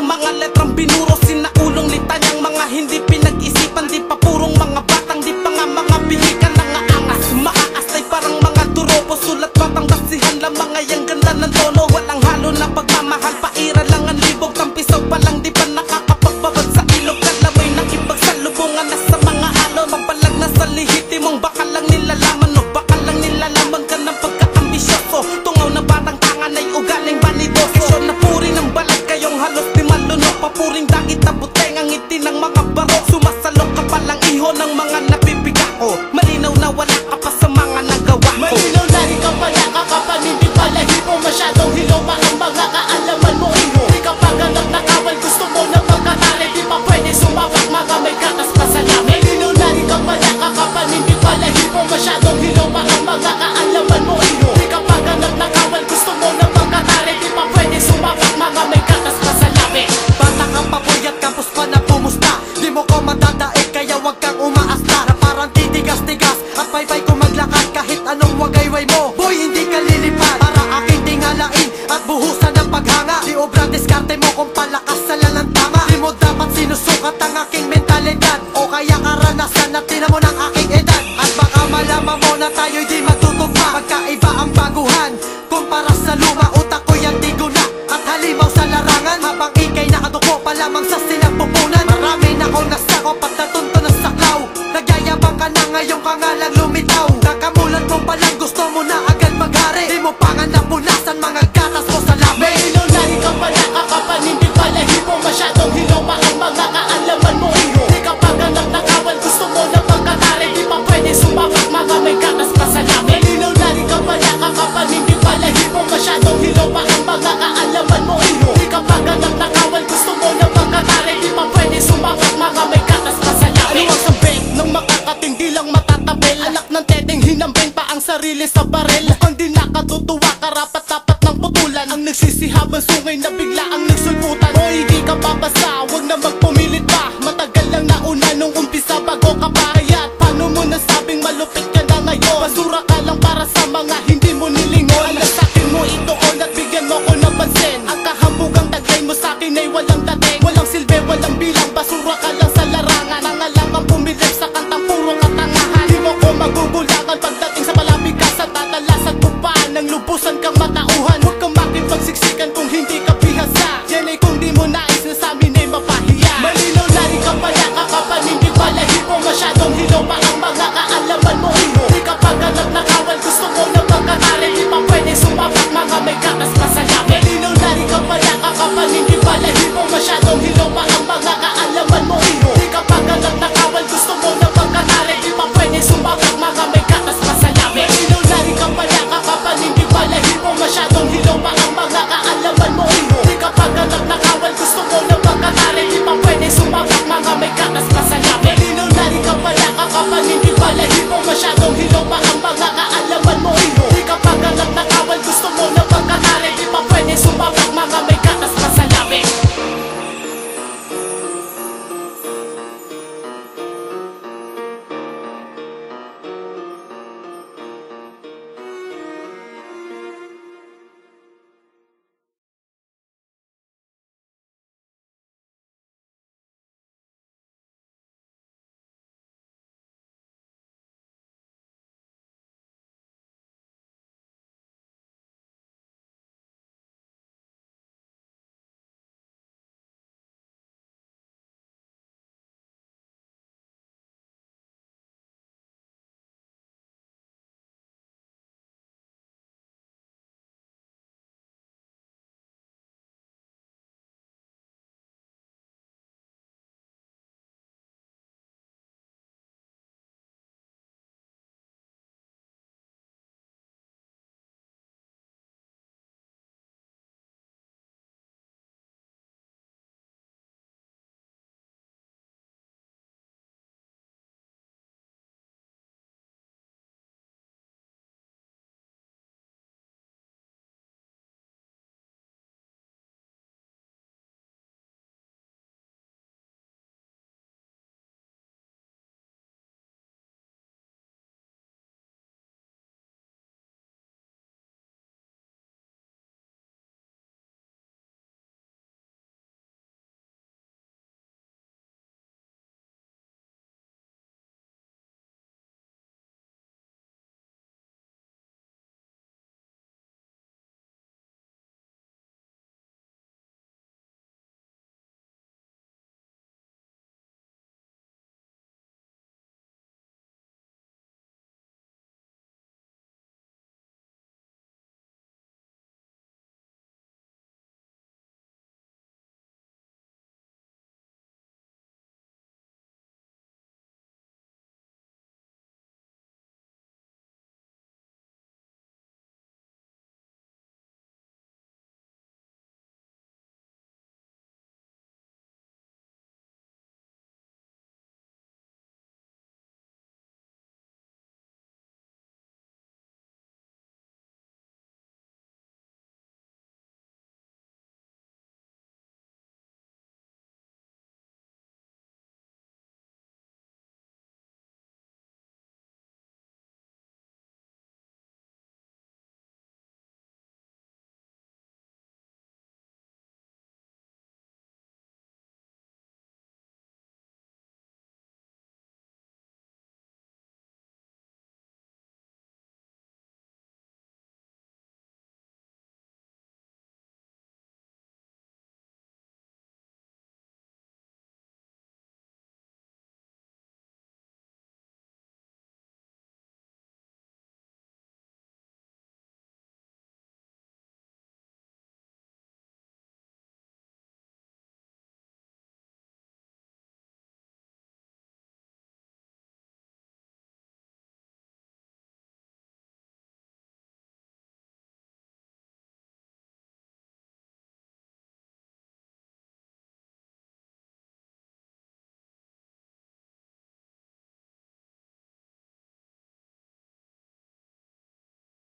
ng mga letrang binuro Sinaulong litanyang mga hindi na tayo'y di magtutugma Magkaiba ang baguhan. Kumpara sa luma, utak ko'y antigo na. At halimaw sa larangan Habang ikay nakaduko pa lamang sa sinagpupunan Marami na akong nasakop at natunto na saklaw. Nagyayabang ka na ngayon ka nga lang lumitaw. Kakamulan mo palang gusto mo na agad magari Di mo pa nga napunasan mga gatas mo sa labi. May ilaw na ikaw pa nakakapanindig palahin mo Masyadong hilaw pa ang mga sarili sa barel Ang di nakatutuwa, karapat dapat ng putulan. Ang nagsisihabang sungay na bigla ang nagsulputan. O hindi ka babasa, huwag na magpumilit pa. Matagal lang nauna nung umpisa bago ka pa Kaya paano mo nasabing malupit ka na ngayon? Basura ka lang para sa mga hindi mo nilingon. Alasakin mo ito on at mo ko ng pansin. Ang kahambugang tagay mo sa'kin ay walang dating. Walang silbi, walang bilang, basura ka lang